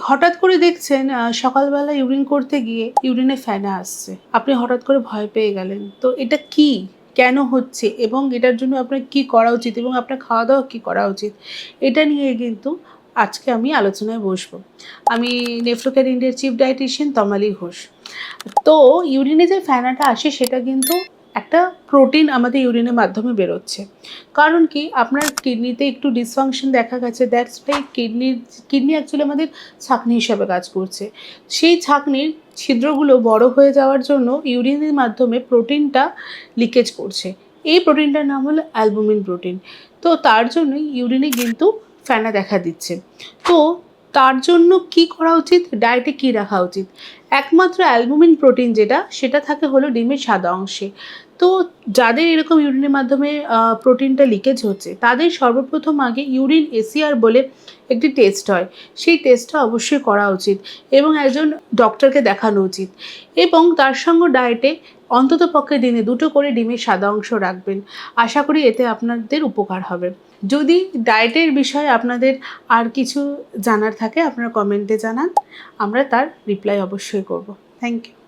হঠাৎ করে দেখছেন সকালবেলা ইউরিন করতে গিয়ে ইউরিনে ফেনা আসছে। আপনি হঠাৎ করে ভয় পেয়ে গেলেন। তো এটা কি? কেন হচ্ছে? এবং এটার জন্য আপনার কি করা উচিত? এবং আপনার খাওয়া দাওয়া কী করা উচিত? এটা নিয়ে কিন্তু আজকে আমি আলোচনায় বসবো। আমি নেফ্রোকেয়ার ইন্ডিয়ার চিফ ডায়েটিশিয়ান তমালি ঘোষ। তো ইউরিনে যে ফ্যানাটা আসে, সেটা কিন্তু একটা প্রোটিন আমাদের ইউরিনের মাধ্যমে বেরোচ্ছে। কারণ কি? আপনার কিডনিতে একটু ডিসফাংশন দেখা গেছে দ্যাটস ওয়াই কিডনির কিডনি অ্যাকচুয়ালি আমাদের ছাকনি হিসাবে কাজ করছে। সেই ছাকনির ছিদ্রগুলো বড় হয়ে যাওয়ার জন্য ইউরিনের মাধ্যমে প্রোটিনটা লিকেজ করছে। এই প্রোটিনটার নাম হলো অ্যালবুমিন প্রোটিন তো তার জন্যই ইউরিনে কিন্তু ফেনা দেখা দিচ্ছে। তো তার জন্য কি করা উচিত? ডায়েটে কি রাখা উচিত? একমাত্র অ্যালবুমিন প্রোটিন যেটা, সেটা থাকে হলো ডিমের সাদা অংশে। তো যাদের এরকম ইউরিনের মাধ্যমে প্রোটিনটা লিকেজ হচ্ছে, তাদের সর্বপ্রথম আগে ইউরিন এসিআর বলে একটি টেস্ট হয়। সেই টেস্টটা অবশ্যই করা উচিত এবং একজন ডক্টরকে দেখানো উচিত। এবং তার সঙ্গে ডায়েটে অন্তত পক্ষে দিনে দুটো করে ডিমের সাদা অংশ রাখবেন। আশা করি এতে আপনাদের উপকার হবে। যদি ডায়েটের বিষয়ে আপনাদের আর কিছু জানার থাকে, আপনারা কমেন্টে জানান। আমরা তার রিপ্লাই অবশ্যই করব। Thank you